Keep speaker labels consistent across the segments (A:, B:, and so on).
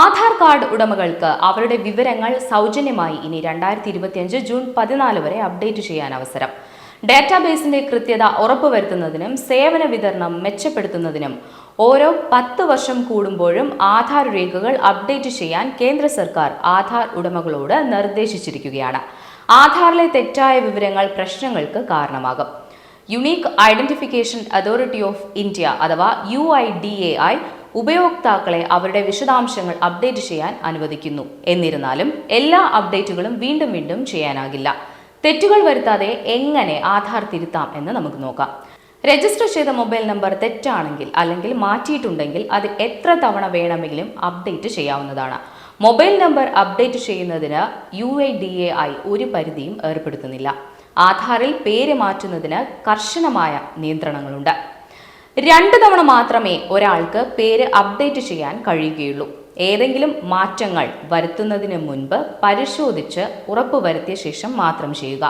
A: Aadhaar card ഉടമകൾക്ക് അവരുടെ വിവരങ്ങൾ സൗജന്യമായി ഇനി രണ്ടായിരത്തി ഇരുപത്തിയഞ്ച് ജൂൺ പതിനാല് വരെ അപ്ഡേറ്റ് ചെയ്യാൻ അവസരം. ഡാറ്റാബേസിന്റെ കൃത്യത ഉറപ്പുവരുത്തുന്നതിനും സേവന വിതരണം മെച്ചപ്പെടുത്തുന്നതിനും ഓരോ പത്ത് വർഷം കൂടുമ്പോഴും ആധാർ രേഖകൾ അപ്ഡേറ്റ് ചെയ്യാൻ കേന്ദ്ര സർക്കാർ ആധാർ ഉടമകളോട് നിർദ്ദേശിച്ചിരിക്കുകയാണ്. ആധാറിലെ തെറ്റായ വിവരങ്ങൾ പ്രശ്നങ്ങൾക്ക് കാരണമാകും. Unique identification authority of India അഥവാ U I D A I ഉപയോക്താക്കളെ അവരുടെ വിശദാംശങ്ങൾ അപ്ഡേറ്റ് ചെയ്യാൻ അനുവദിക്കുന്നു. എന്നിരുന്നാലും എല്ലാ അപ്ഡേറ്റുകളും വീണ്ടും വീണ്ടും ചെയ്യാനാകില്ല. തെറ്റുകൾ വരുത്താതെ എങ്ങനെ ആധാർ തിരുത്താം എന്ന് നമുക്ക് നോക്കാം. രജിസ്റ്റർ ചെയ്ത മൊബൈൽ നമ്പർ തെറ്റാണെങ്കിൽ അല്ലെങ്കിൽ മാറ്റിയിട്ടുണ്ടെങ്കിൽ അത് എത്ര തവണ വേണമെങ്കിലും അപ്ഡേറ്റ് ചെയ്യാവുന്നതാണ്. മൊബൈൽ നമ്പർ അപ്ഡേറ്റ് ചെയ്യുന്നതിന് യു ഐ ഡി എ ഒരു പരിധിയും ഏർപ്പെടുത്തുന്നില്ല. ആധാറിൽ പേര് മാറ്റുന്നതിന് കർശനമായ നിയന്ത്രണങ്ങളുണ്ട്. രണ്ട് തവണ മാത്രമേ ഒരാൾക്ക് പേര് അപ്ഡേറ്റ് ചെയ്യാൻ കഴിയുകയുള്ളൂ. ഏതെങ്കിലും മാറ്റങ്ങൾ വരുത്തുന്നതിന് മുൻപ് പരിശോധിച്ച് ഉറപ്പുവരുത്തിയ ശേഷം മാത്രം ചെയ്യുക.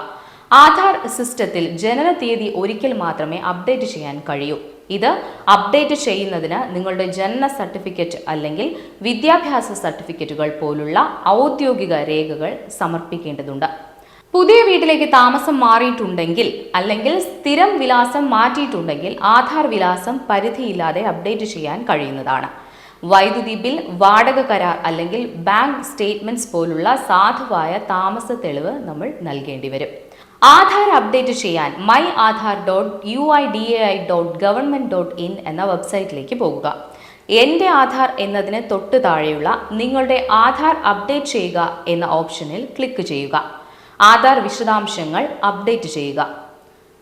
A: ആധാർ സിസ്റ്റത്തിൽ ജനന തീയതി ഒരിക്കൽ മാത്രമേ അപ്ഡേറ്റ് ചെയ്യാൻ കഴിയൂ. ഇത് അപ്ഡേറ്റ് ചെയ്യുന്നതിന് നിങ്ങളുടെ ജനന സർട്ടിഫിക്കറ്റ് അല്ലെങ്കിൽ വിദ്യാഭ്യാസ സർട്ടിഫിക്കറ്റുകൾ പോലുള്ള ഔദ്യോഗിക രേഖകൾ സമർപ്പിക്കേണ്ടതുണ്ട്. പുതിയ വീട്ടിലേക്ക് താമസം മാറിയിട്ടുണ്ടെങ്കിൽ അല്ലെങ്കിൽ സ്ഥിരം വിലാസം മാറ്റിയിട്ടുണ്ടെങ്കിൽ ആധാർ വിലാസം പരിധിയില്ലാതെ അപ്ഡേറ്റ് ചെയ്യാൻ കഴിയുന്നതാണ്. വൈദ്യുതി ബിൽ വാടക കരാർ അല്ലെങ്കിൽ ബാങ്ക് സ്റ്റേറ്റ്മെന്റ്സ് പോലുള്ള സാധുവായ താമസ തെളിവ് നമ്മൾ നൽകേണ്ടി വരും. ആധാർ അപ്ഡേറ്റ് ചെയ്യാൻ my Aadhaar dot U I D A I dot government dot in എന്ന വെബ്സൈറ്റിലേക്ക് പോകുക. എന്റെ ആധാർ എന്നതിന് തൊട്ടു താഴെയുള്ള നിങ്ങളുടെ ആധാർ അപ്ഡേറ്റ് ചെയ്യുക എന്ന ഓപ്ഷനിൽ ക്ലിക്ക് ചെയ്യുക. ആധാർ വിശദാംശങ്ങൾ അപ്ഡേറ്റ് ചെയ്യുക.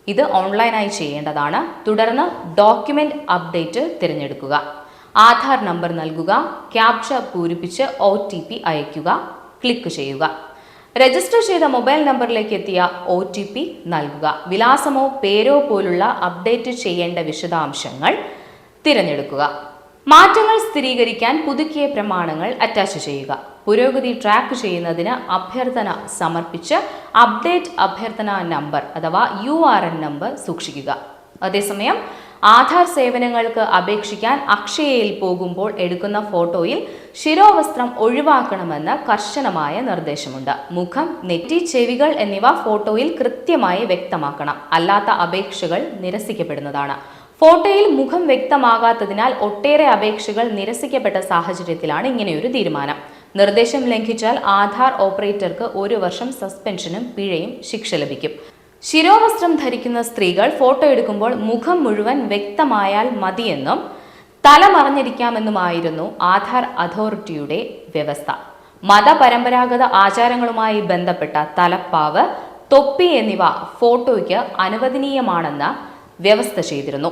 A: ഇത് ഓൺലൈനായി ചെയ്യേണ്ടതാണ്. തുടർന്ന് ഡോക്യുമെന്റ് അപ്ഡേറ്റ് തിരഞ്ഞെടുക്കുക. ആധാർ നമ്പർ നൽകുക ക്യാപ്ച പൂരിപ്പിച്ച് ഒ ടി പി അയയ്ക്കുക ക്ലിക്ക് ചെയ്യുക. രജിസ്റ്റർ ചെയ്ത മൊബൈൽ നമ്പറിലേക്ക് എത്തിയ ഒ ടി പി നൽകുക. വിലാസമോ പേരോ പോലുള്ള അപ്ഡേറ്റ് ചെയ്യേണ്ട വിശദാംശങ്ങൾ തിരഞ്ഞെടുക്കുക. മാറ്റങ്ങൾ സ്ഥിരീകരിക്കാൻ പുതുക്കിയ പ്രമാണങ്ങൾ അറ്റാച്ച് ചെയ്യുക. പുരോഗതി ട്രാക്ക് ചെയ്യുന്നതിന് അഭ്യർത്ഥന സമർപ്പിച്ച് അപ്ഡേറ്റ് അഭ്യർത്ഥന നമ്പർ അഥവാ യു ആർ എൻ നമ്പർ സൂക്ഷിക്കുക. അതേസമയം ആധാർ സേവനങ്ങൾക്ക് അപേക്ഷിക്കാൻ അക്ഷയയിൽ പോകുമ്പോൾ എടുക്കുന്ന ഫോട്ടോയിൽ ശിരോവസ്ത്രം ഒഴിവാക്കണമെന്ന് കർശനമായ നിർദ്ദേശമുണ്ട്. മുഖം നെറ്റി ചെവികൾ എന്നിവ ഫോട്ടോയിൽ കൃത്യമായി വ്യക്തമാക്കണം. അല്ലാത്ത അപേക്ഷകൾ നിരസിക്കപ്പെടുന്നതാണ്. ഫോട്ടോയിൽ മുഖം വ്യക്തമാകാത്തതിനാൽ ഒട്ടേറെ അപേക്ഷകൾ നിരസിക്കപ്പെട്ട സാഹചര്യത്തിലാണ് ഇങ്ങനെയൊരു തീരുമാനം. നിർദ്ദേശം ലംഘിച്ചാൽ ആധാർ ഓപ്പറേറ്റർക്ക് ഒരു വർഷം സസ്പെൻഷനും പിഴയും ശിക്ഷ ലഭിക്കും. ശിരോവസ്ത്രം ധരിക്കുന്ന സ്ത്രീകൾ ഫോട്ടോ എടുക്കുമ്പോൾ മുഖം മുഴുവൻ വ്യക്തമായാൽ മതിയെന്നും തല മറഞ്ഞിരിക്കാമെന്നുമായിരുന്നു ആധാർ അതോറിറ്റിയുടെ വ്യവസ്ഥ. മതപരമ്പരാഗത ആചാരങ്ങളുമായി ബന്ധപ്പെട്ട തലപ്പാവ് തൊപ്പി എന്നിവ ഫോട്ടോയ്ക്ക് അനുവദനീയമാണെന്ന് വ്യവസ്ഥ ചെയ്തിരുന്നു.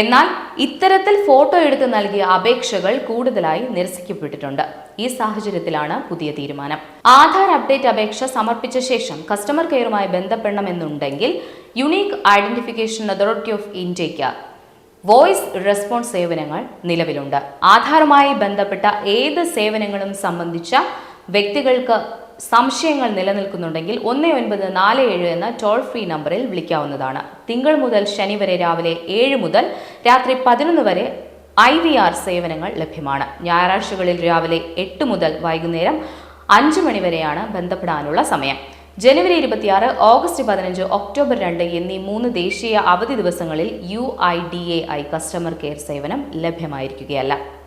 A: എന്നാൽ ഇത്തരത്തിൽ ഫോട്ടോ എടുത്ത് നൽകിയ അപേക്ഷകൾ കൂടുതലായി നിരസിക്കപ്പെട്ടിട്ടുണ്ട്. ഈ സാഹചര്യത്തിലാണ് പുതിയ തീരുമാനം. ആധാർ അപ്ഡേറ്റ് അപേക്ഷ സമർപ്പിച്ച ശേഷം കസ്റ്റമർ കെയറുമായി ബന്ധപ്പെടണമെന്നുണ്ടെങ്കിൽ യുണീക്ക് ഐഡന്റിഫിക്കേഷൻ അതോറിറ്റി ഓഫ് ഇന്ത്യയ്ക്ക് വോയിസ് റെസ്പോൺസ് സേവനങ്ങൾ നിലവിലുണ്ട്. ആധാറുമായി ബന്ധപ്പെട്ട ഏത് സേവനങ്ങളും സംബന്ധിച്ച വ്യക്തികൾക്ക് സംശയങ്ങൾ നിലനിൽക്കുന്നുണ്ടെങ്കിൽ ഒന്ന് ഒൻപത് നാല് ഏഴ് എന്ന ടോൾ ഫ്രീ നമ്പറിൽ വിളിക്കാവുന്നതാണ്. തിങ്കൾ മുതൽ ശനി വരെ രാവിലെ ഏഴ് മുതൽ രാത്രി പതിനൊന്ന് വരെ ഐ വി ആർ സേവനങ്ങൾ ലഭ്യമാണ്. ഞായറാഴ്ചകളിൽ രാവിലെ എട്ട് മുതൽ വൈകുന്നേരം അഞ്ച് മണിവരെയാണ് ബന്ധപ്പെടാനുള്ള സമയം. ജനുവരി ഇരുപത്തിയാറ് ഓഗസ്റ്റ് പതിനഞ്ച് ഒക്ടോബർ രണ്ട് എന്നീ മൂന്ന് ദേശീയ അവധി ദിവസങ്ങളിൽ U I D A I customer care സേവനം ലഭ്യമായിരിക്കുകയല്ല.